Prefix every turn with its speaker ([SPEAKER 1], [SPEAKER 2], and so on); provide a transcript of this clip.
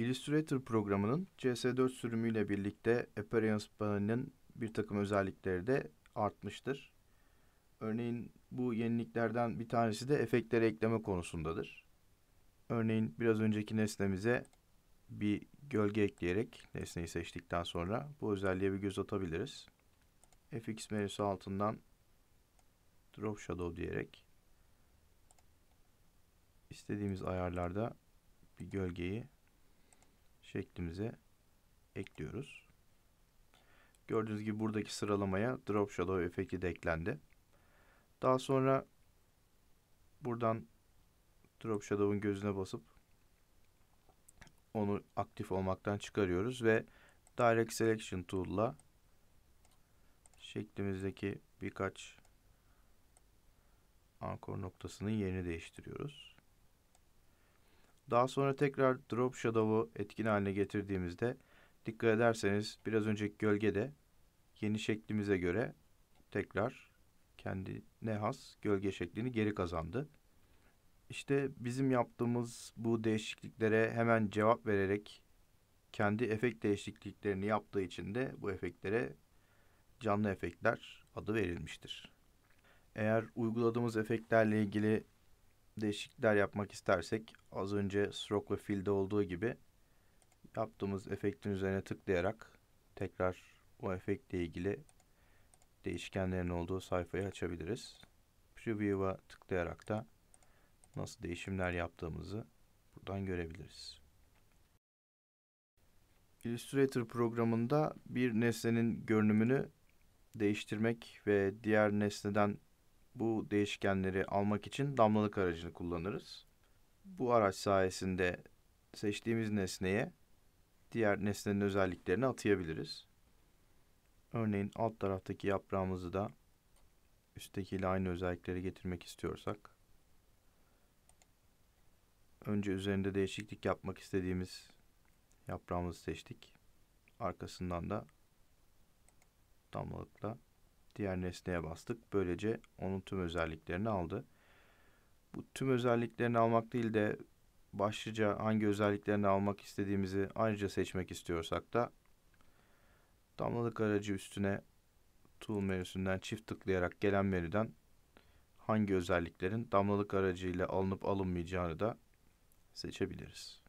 [SPEAKER 1] Illustrator programının CS4 sürümüyle birlikte Appearance panelinin bir takım özellikleri de artmıştır. Örneğin bu yeniliklerden bir tanesi de efektleri ekleme konusundadır. Örneğin biraz önceki nesnemize bir gölge ekleyerek nesneyi seçtikten sonra bu özelliğe bir göz atabiliriz. FX menüsü altından Drop Shadow diyerek istediğimiz ayarlarda bir gölgeyi şeklimize ekliyoruz. Gördüğünüz gibi buradaki sıralamaya Drop Shadow efekti de eklendi. Daha sonra buradan Drop Shadow'un gözüne basıp onu aktif olmaktan çıkarıyoruz ve Direct Selection Tool'la şeklimizdeki birkaç ankor noktasının yerini değiştiriyoruz. Daha sonra tekrar Drop Shadow'u etkin haline getirdiğimizde dikkat ederseniz biraz önceki gölge de yeni şeklimize göre tekrar kendine has gölge şeklini geri kazandı. İşte bizim yaptığımız bu değişikliklere hemen cevap vererek kendi efekt değişikliklerini yaptığı için de bu efektlere canlı efektler adı verilmiştir. Eğer uyguladığımız efektlerle ilgili değişiklikler yapmak istersek az önce stroke ve fill'de olduğu gibi yaptığımız efektin üzerine tıklayarak tekrar o efektle ilgili değişkenlerin olduğu sayfayı açabiliriz. Preview'a tıklayarak da nasıl değişimler yaptığımızı buradan görebiliriz. Illustrator programında bir nesnenin görünümünü değiştirmek ve diğer nesneden bu değişkenleri almak için damlalık aracını kullanırız. Bu araç sayesinde seçtiğimiz nesneye diğer nesnenin özelliklerini atayabiliriz. Örneğin alt taraftaki yaprağımızı da üsttekiyle aynı özellikleri getirmek istiyorsak önce üzerinde değişiklik yapmak istediğimiz yaprağımızı seçtik. Arkasından da damlalıkla diğer nesneye bastık. Böylece onun tüm özelliklerini aldı. Bu tüm özelliklerini almak değil de başlıca hangi özelliklerini almak istediğimizi ayrıca seçmek istiyorsak da damlalık aracı üstüne Tool menüsünden çift tıklayarak gelen menüden hangi özelliklerin damlalık aracı ile alınıp alınmayacağını da seçebiliriz.